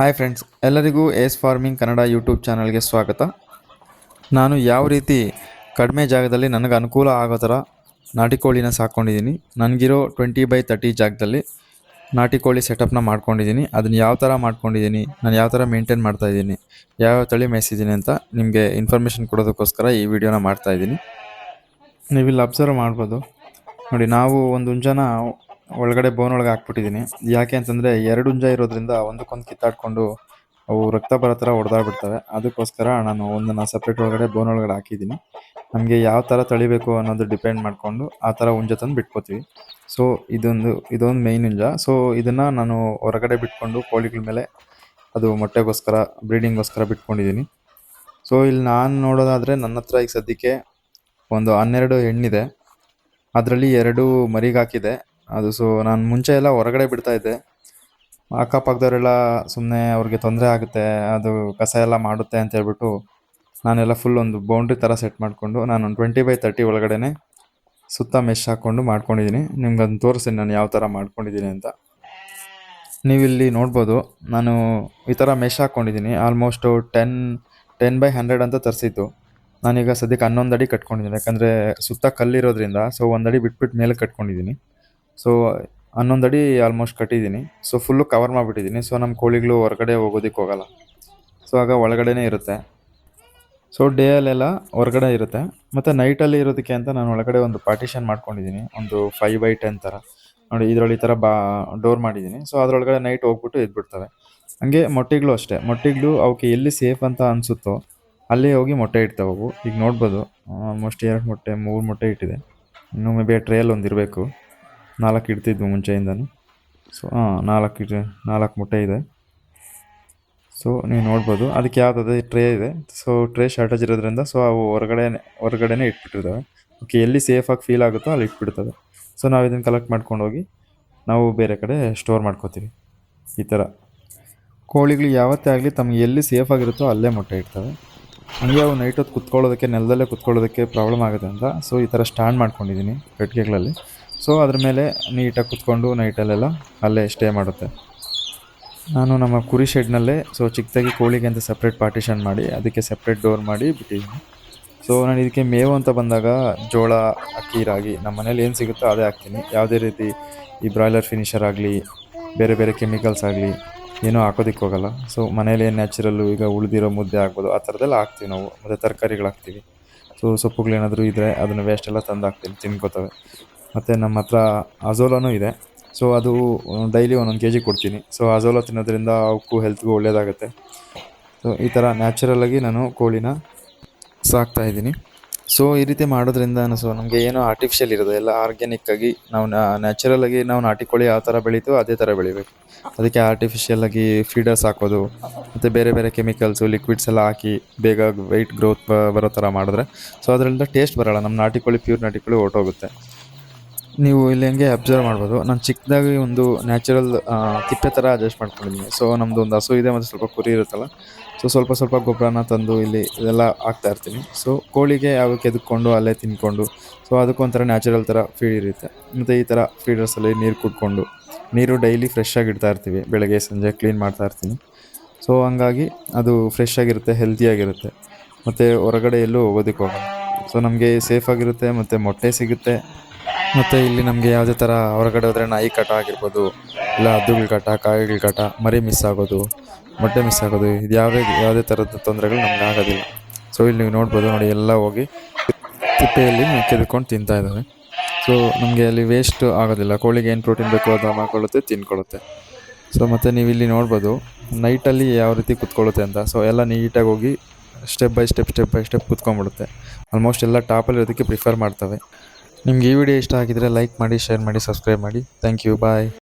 Hi friends ಎಲ್ಲರಿಗೂ ace farming Kannada YouTube ಚಾನಲ್ಗೆ ಸ್ವಾಗತ. ನಾನು ಯಾವ ರೀತಿ ಕಡಿಮೆ ಜಾಗದಲ್ಲಿ ನನಗೆ ಅನುಕೂಲ ಆಗೋ ಥರ ನಾಟಿ ಕೋಳಿನ ಸಾಕ್ಕೊಂಡಿದ್ದೀನಿ ನನಗಿರೋ ಟ್ವೆಂಟಿ ಬೈ ತರ್ಟಿ ಜಾಗದಲ್ಲಿ ನಾಟಿ ಕೋಳಿ ಸೆಟಪ್ನ ಮಾಡ್ಕೊಂಡಿದ್ದೀನಿ. ಅದನ್ನು ಯಾವ ಥರ ಮಾಡ್ಕೊಂಡಿದ್ದೀನಿ, ನಾನು ಯಾವ ಥರ ಮೇಂಟೈನ್ ಮಾಡ್ತಾಯಿದ್ದೀನಿ ಯಾವ ತಳಿ ಮೇಯಿಸಿದ್ದೀನಿ ಅಂತ ನಿಮಗೆ ಇನ್ಫಾರ್ಮೇಷನ್ ಕೊಡೋದಕ್ಕೋಸ್ಕರ ಈ ವಿಡಿಯೋನ ಮಾಡ್ತಾಯಿದ್ದೀನಿ ನೀವಿಲ್ಲಿ ಅಬ್ಸರ್ವ್ ಮಾಡ್ಬೋದು. ನೋಡಿ, ನಾವು ಒಂದು ಹುಂಜನ ಒಳಗಡೆ ಬೋನ್ ಒಳಗೆ ಹಾಕ್ಬಿಟ್ಟಿದ್ದೀನಿ ಯಾಕೆ ಅಂತಂದರೆ ಎರಡು ಹುಂಜ ಇರೋದ್ರಿಂದ ಒಂದಕ್ಕೊಂದು ಕಿತ್ತಾಡ್ಕೊಂಡು ಅವು ರಕ್ತ ಬರೋ ಥರ ಹೊಡೆದಾಡ್ಬಿಡ್ತವೆ ಅದಕ್ಕೋಸ್ಕರ ನಾನು ಒಂದನ್ನು ಸಪ್ರೇಟ್ ಒಳಗಡೆ ಬೋನ್ ಒಳಗಡೆ ಹಾಕಿದ್ದೀನಿ ನಮಗೆ ಯಾವ ಥರ ತಳಿಬೇಕು ಅನ್ನೋದು ಡಿಪೆಂಡ್ ಮಾಡಿಕೊಂಡು ಆ ಥರ ಹುಂಜ ತಂದು ಬಿಟ್ಕೋತೀವಿ. ಸೊ ಇದೊಂದು ಇದೊಂದು ಮೇಯ್ನ್ ಹುಂಜ. ಸೊ ಇದನ್ನು ನಾನು ಹೊರಗಡೆ ಬಿಟ್ಕೊಂಡು ಕೋಳಿಗಳ ಮೇಲೆ ಅದು ಮೊಟ್ಟೆಗೋಸ್ಕರ ಬ್ರೀಡಿಂಗ್ಗೋಸ್ಕರ ಬಿಟ್ಕೊಂಡಿದ್ದೀನಿ ಸೊ ಇಲ್ಲಿ ನಾನು ನೋಡೋದಾದರೆ ನನ್ನ ಹತ್ರ ಈಗ ಸದ್ಯಕ್ಕೆ ಒಂದು ಹನ್ನೆರಡು ಹೆಣ್ಣಿದೆ. ಅದರಲ್ಲಿ ಎರಡು ಮರಿಗೆ ಹಾಕಿದೆ. ಅದು ಸೊ ನಾನು ಮುಂಚೆ ಎಲ್ಲ ಹೊರಗಡೆ ಬಿಡ್ತಾ ಇದ್ದೆ. ಅಕ್ಕಪಕ್ಕದವರೆಲ್ಲ ಸುಮ್ಮನೆ ಅವ್ರಿಗೆ ತೊಂದರೆ ಆಗುತ್ತೆ, ಅದು ಕಸ ಎಲ್ಲ ಮಾಡುತ್ತೆ ಅಂತ ಹೇಳ್ಬಿಟ್ಟು ನಾನೆಲ್ಲ ಫುಲ್ ಒಂದು ಬೌಂಡ್ರಿ ಥರ ಸೆಟ್ ಮಾಡಿಕೊಂಡು ನಾನು ಒಂದು ಟ್ವೆಂಟಿ ಬೈ ತರ್ಟಿ ಒಳಗಡೆ ಸುತ್ತ ಮೆಶ್ ಹಾಕ್ಕೊಂಡು ಮಾಡ್ಕೊಂಡಿದ್ದೀನಿ. ನಿಮ್ಗೆ ಅದನ್ನು ತೋರಿಸ್ತೀನಿ ನಾನು ಯಾವ ಥರ ಮಾಡ್ಕೊಂಡಿದ್ದೀನಿ ಅಂತ. ನೀವಿಲ್ಲಿ ನೋಡ್ಬೋದು, ನಾನು ಈ ಥರ ಮೆಶ್ ಹಾಕ್ಕೊಂಡಿದ್ದೀನಿ almost ten ten by hundred ಅಂತ ತರಿಸಿದ್ದು. ನಾನೀಗ ಸದ್ಯಕ್ಕೆ ಹನ್ನೊಂದು ಅಡಿ ಕಟ್ಕೊಂಡಿದ್ದೀನಿ, ಯಾಕಂದರೆ ಸುತ್ತ ಕಲ್ಲಿರೋದ್ರಿಂದ ಸೊ ಒಂದು ಅಡಿ ಬಿಟ್ಬಿಟ್ಟು ಮೇಲೆ ಕಟ್ಕೊಂಡಿದ್ದೀನಿ. ಸೊ ಹನ್ನೊಂದು ಅಡಿ ಆಲ್ಮೋಸ್ಟ್ ಕಟ್ಟಿದ್ದೀನಿ. ಸೊ ಫುಲ್ಲು ಕವರ್ ಮಾಡಿಬಿಟ್ಟಿದ್ದೀನಿ. ಸೊ ನಮ್ಮ ಕೋಳಿಗಳು ಹೊರಗಡೆ ಹೋಗೋದಕ್ಕೆ ಹೋಗಲ್ಲ. ಸೊ ಆಗ ಒಳಗಡೆನೇ ಇರುತ್ತೆ. ಸೊ ಡೇ ಅಲ್ಲೆಲ್ಲ ಹೊರಗಡೆ ಇರುತ್ತೆ. ಮತ್ತು ನೈಟಲ್ಲಿ ಇರೋದಕ್ಕೆ ಅಂತ ನಾನು ಒಳಗಡೆ ಒಂದು ಪಾರ್ಟಿಷನ್ ಮಾಡ್ಕೊಂಡಿದ್ದೀನಿ. ಒಂದು ಫೈವ್ ಬೈ ಟೆನ್ ಥರ ನೋಡಿ, ಇದರಲ್ಲಿ ಈ ಥರ ಬಾ ಡೋರ್ ಮಾಡಿದ್ದೀನಿ. ಸೊ ಅದರೊಳಗಡೆ ನೈಟ್ ಹೋಗ್ಬಿಟ್ಟು ಎದ್ಬಿಡ್ತವೆ. ಹಂಗೆ ಮೊಟ್ಟೆಗಳು ಅಷ್ಟೇ. ಮೊಟ್ಟೆಗಳು ಅವಕ್ಕೆ ಎಲ್ಲಿ ಸೇಫ್ ಅಂತ ಅನಿಸುತ್ತೋ ಅಲ್ಲಿ ಹೋಗಿ ಮೊಟ್ಟೆ ಇಡ್ತವೆ ಅವು. ಈಗ ನೋಡ್ಬೋದು. ಆಲ್ಮೋಸ್ಟ್ ಎರಡು ಮೊಟ್ಟೆ, ಮೂರು ಮೊಟ್ಟೆ ಇಟ್ಟಿದೆ. ಇನ್ನು ಮೇ ಬಿ ಟ್ರೇಲ್ ಒಂದು ಇರಬೇಕು ನಾಲ್ಕು ಇಡ್ತಿದ್ವು ಮುಂಚೆಯಿಂದಲೂ ಸೊ ಹಾಂ, ನಾಲ್ಕು ಇಟ್ಟು ನಾಲ್ಕು ಮೊಟ್ಟೆ ಇದೆ. ಸೊ ನೀವು ನೋಡ್ಬೋದು, ಅದಕ್ಕೆ ಯಾವುದಾದ್ರು ಟ್ರೇ ಇದೆ. ಸೊ ಟ್ರೇ ಶಾರ್ಟೇಜ್ ಇರೋದ್ರಿಂದ ಸೊ ಅವು ಹೊರಗಡೆ, ಹೊರಗಡೆನೇ ಇಟ್ಬಿಟ್ಟಿರ್ತವೆ ಓಕೆ ಎಲ್ಲಿ ಸೇಫಾಗಿ ಫೀಲ್ ಆಗುತ್ತೋ ಅಲ್ಲಿ ಇಟ್ಬಿಡ್ತವೆ. ಸೊ ನಾವು ಇದನ್ನು ಕಲೆಕ್ಟ್ ಮಾಡ್ಕೊಂಡು ಹೋಗಿ, ನಾವು ಬೇರೆ ಕಡೆ ಸ್ಟೋರ್ ಮಾಡ್ಕೋತೀವಿ. ಈ ಥರ ಕೋಳಿಗಳು ಯಾವತ್ತೇ ಆಗಲಿ ತಮಗೆ ಎಲ್ಲಿ ಸೇಫಾಗಿರುತ್ತೋ ಅಲ್ಲೇ ಮೊಟ್ಟೆ ಇಡ್ತವೆ. ಹಂಗೆ ಅವು ನೈಟ್ ಹೊತ್ತು ಕುತ್ಕೊಳ್ಳೋದಕ್ಕೆ, ನೆಲದಲ್ಲೇ ಕುತ್ಕೊಳ್ಳೋದಕ್ಕೆ ಪ್ರಾಬ್ಲಮ್ ಆಗುತ್ತೆ ಅಂತ ಸೊ ಈ ಥರ ಸ್ಟ್ಯಾಂಡ್ ಮಾಡ್ಕೊಂಡಿದ್ದೀನಿ, ಕಟ್ಟಿಗೆಗಳಲ್ಲಿ. ಸೊ ಅದ್ರ ಮೇಲೆ ನೀಟಾಗಿ ಕುತ್ಕೊಂಡು ನೈಟಲ್ಲೆಲ್ಲ ಅಲ್ಲೇ ಸ್ಟೇ ಮಾಡುತ್ತೆ. ನಾನು ನಮ್ಮ ಕುರಿ ಶೆಡ್ನಲ್ಲೇ ಸೊ ಚಿಕ್ಕದಾಗಿ ಕೋಳಿಗೆ ಅಂತ ಸಪ್ರೇಟ್ ಪಾರ್ಟಿಷನ್ ಮಾಡಿ, ಅದಕ್ಕೆ ಸಪ್ರೇಟ್ ಡೋರ್ ಮಾಡಿ ಬಿಟ್ಟಿದ್ದೀನಿ. ಸೊ ನಾನು ಇದಕ್ಕೆ ಮೇವು ಅಂತ ಬಂದಾಗ ಜೋಳ, ಅಕ್ಕಿ, ರಾಗಿ ನಮ್ಮ ಮನೇಲಿ ಏನು ಸಿಗುತ್ತೋ ಅದೇ ಹಾಕ್ತೀನಿ. ಯಾವುದೇ ರೀತಿ ಈ ಬ್ರಾಯ್ಲರ್ ಫಿನಿಷರ್ ಆಗಲಿ, ಬೇರೆ ಬೇರೆ ಕೆಮಿಕಲ್ಸ್ ಆಗಲಿ ಏನೂ ಹಾಕೋದಕ್ಕೆ ಹೋಗಲ್ಲ. ಸೊ ಮನೇಲಿ ಏನು ನ್ಯಾಚುರಲ್ಲು ಈಗ ಉಳಿದಿರೋ ಮುದ್ದೆ ಆಗ್ಬೋದು, ಆ ಥರದ್ದೆಲ್ಲ ಹಾಕ್ತೀವಿ ನಾವು. ಮತ್ತು ತರಕಾರಿಗಳು ಹಾಕ್ತೀವಿ. ಸೊ ಸೊಪ್ಪುಗಳೇನಾದರೂ ಇದ್ದರೆ ಅದನ್ನು ವೇಸ್ಟ್ ಎಲ್ಲ ತಂದು ಹಾಕ್ತೀನಿ, ತಿನ್ಕೋತವೆ. ಮತ್ತು ನಮ್ಮ ಹತ್ರ ಅಜೋಲಾನೂ ಇದೆ. ಸೊ ಅದು ಡೈಲಿ ಒಂದೊಂದು ಕೆ ಜಿ ಕೊಡ್ತೀನಿ. ಸೊ ಅಜೋಲಾ ತಿನ್ನೋದ್ರಿಂದ ಅವಕ್ಕೂ ಹೆಲ್ತ್ಗೂ ಒಳ್ಳೆಯದಾಗುತ್ತೆ ಸೊ ಈ ಥರ ನ್ಯಾಚುರಲಾಗಿ ನಾನು ಕೋಳಿನ ಸಾಕ್ತಾ ಇದ್ದೀನಿ. ಸೊ ಈ ರೀತಿ ಮಾಡೋದ್ರಿಂದ ಸೊ ನಮಗೆ ಏನೋ ಆರ್ಟಿಫಿಷಿಯಲ್ ಇರೋದು, ಎಲ್ಲ ಆರ್ಗ್ಯಾನಿಕ್ಕಾಗಿ ನಾವು ನ್ಯಾಚುರಲ್ ಆಗಿ ನಾವು ನಾಟಿ ಕೋಳಿ ಯಾವ ಥರ ಬೆಳೀತೀವೋ ಅದೇ ಥರ ಬೆಳಿಬೇಕು. ಅದಕ್ಕೆ ಆರ್ಟಿಫಿಷಿಯಲ್ ಆಗಿ ಫೀಡರ್ಸ್ ಹಾಕೋದು, ಮತ್ತು ಬೇರೆ ಬೇರೆ ಕೆಮಿಕಲ್ಸು ಲಿಕ್ವಿಡ್ಸ್ ಎಲ್ಲ ಹಾಕಿ ಬೇಗ ವೆಯ್ಟ್ ಗ್ರೋತ್ ಬರೋ ಥರ ಮಾಡಿದ್ರೆ. ಸೊ ಅದರಿಂದ ಟೇಸ್ಟ್ ಬರೋಲ್ಲ. ನಮ್ಮ ನಾಟಿ ಕೋಳಿ ಪ್ಯೂರ್ ನಾಟಿ ಕೋಳಿ ಹೊರ್ಟೋಗುತ್ತೆ. ನೀವು ಇಲ್ಲಿ ಹಂಗೆ ಅಬ್ಸರ್ವ್ ಮಾಡ್ಬೋದು. ನಾನು ಚಿಕ್ಕದಾಗಿ ಒಂದು ನ್ಯಾಚುರಲ್ ತಿಪ್ಪೆ ಥರ ಅಡ್ಜಸ್ಟ್ ಮಾಡ್ಕೊಂಡಿದ್ದೀನಿ. ಸೊ ನಮ್ಮದು ಒಂದು ಹಸು ಇದೆ ಮತ್ತು ಸ್ವಲ್ಪ ಕುರಿ ಇರುತ್ತಲ್ಲ. ಸೊ ಸ್ವಲ್ಪ ಸ್ವಲ್ಪ ಗೊಬ್ಬರನ ತಂದು ಇಲ್ಲಿ ಇದೆಲ್ಲ ಹಾಕ್ತಾ ಇರ್ತೀನಿ. ಸೊ ಕೋಳಿಗೆ ಯಾವ ಕೆದಕ್ಕೊಂಡು ಅಲ್ಲೇ ತಿನ್ಕೊಂಡು ಸೊ ಅದಕ್ಕೊಂಥರ ನ್ಯಾಚುರಲ್ ಥರ ಫೀಡ್ ಇರುತ್ತೆ. ಮತ್ತು ಈ ಥರ ಫೀಡರ್ಸಲ್ಲಿ ನೀರು ಕುಡ್ಕೊಂಡು, ನೀರು ಡೈಲಿ ಫ್ರೆಶ್ ಆಗಿ ಇಡ್ತಾ ಇರ್ತೀವಿ. ಬೆಳಗ್ಗೆ, ಸಂಜೆ ಕ್ಲೀನ್ ಮಾಡ್ತಾ ಇರ್ತೀನಿ. ಸೊ ಹಂಗಾಗಿ ಅದು ಫ್ರೆಶ್ ಆಗಿರುತ್ತೆ ಹೆಲ್ತಿಯಾಗಿರುತ್ತೆ ಮತ್ತು ಹೊರಗಡೆ ಎಲ್ಲೂ ಹೋಗೋದಕ್ಕೆ ಹೋಗಲ್ಲ. ಸೊ ನಮಗೆ ಸೇಫಾಗಿರುತ್ತೆ ಮತ್ತು ಮೊಟ್ಟೆ ಸಿಗುತ್ತೆ. ಮತ್ತು ಇಲ್ಲಿ ನಮಗೆ ಯಾವುದೇ ಥರ ಹೊರಗಡೆ ಹೋದರೆ ನಾಯಿ ಕಾಟ ಆಗಿರ್ಬೋದು, ಇಲ್ಲ ಹದ್ದುಗಳ ಕಾಟ, ಕಾಯಿಗಳ ಕಾಟ, ಮರಿ ಮಿಸ್ ಆಗೋದು, ಮೊಟ್ಟೆ ಮಿಸ್ ಆಗೋದು, ಇದು ಯಾವುದೇ ಯಾವುದೇ ಥರದ ತೊಂದರೆಗಳು ನಮ್ಗೆ ಆಗೋದಿಲ್ಲ. ಸೊ ಇಲ್ಲಿ ನೀವು ನೋಡ್ಬೋದು, ನೋಡಿ ಎಲ್ಲ ಹೋಗಿ ತಿಪ್ಪೆಯಲ್ಲಿ ಕೆದ್ಕೊಂಡು ತಿಂತಾ ಇದ್ದಾವೆ. ಸೊ ನಮಗೆ ಅಲ್ಲಿ ವೇಸ್ಟ್ ಆಗೋದಿಲ್ಲ. ಕೋಳಿಗೆ ಏನು ಪ್ರೋಟೀನ್ ಬೇಕೋ ಅದು ಮಾಡ್ಕೊಳ್ಳುತ್ತೆ, ತಿನ್ಕೊಳ್ಳುತ್ತೆ. ಸೊ ಮತ್ತು ನೀವು ಇಲ್ಲಿ ನೋಡ್ಬೋದು ನೈಟಲ್ಲಿ ಯಾವ ರೀತಿ ಕುತ್ಕೊಳ್ಳುತ್ತೆ ಅಂತ. ಸೊ ಎಲ್ಲ ನೀಟಾಗಿ ಹೋಗಿ step by step step by step ಕುತ್ಕೊಂಡ್ಬಿಡುತ್ತೆ. Almost ಎಲ್ಲ ಟಾಪಲ್ಲಿ ಇರೋದಕ್ಕೆ ಪ್ರಿಫರ್ ಮಾಡ್ತವೆ. ನಿಮ್ಗೆ ಈ ವಿಡಿಯೋ ಇಷ್ಟ ಆಗಿದ್ದರೆ ಲೈಕ್ ಮಾಡಿ ಶೇರ್ ಮಾಡಿ ಸಬ್ಸ್ಕ್ರೈಬ್ ಮಾಡಿ. Thank you bye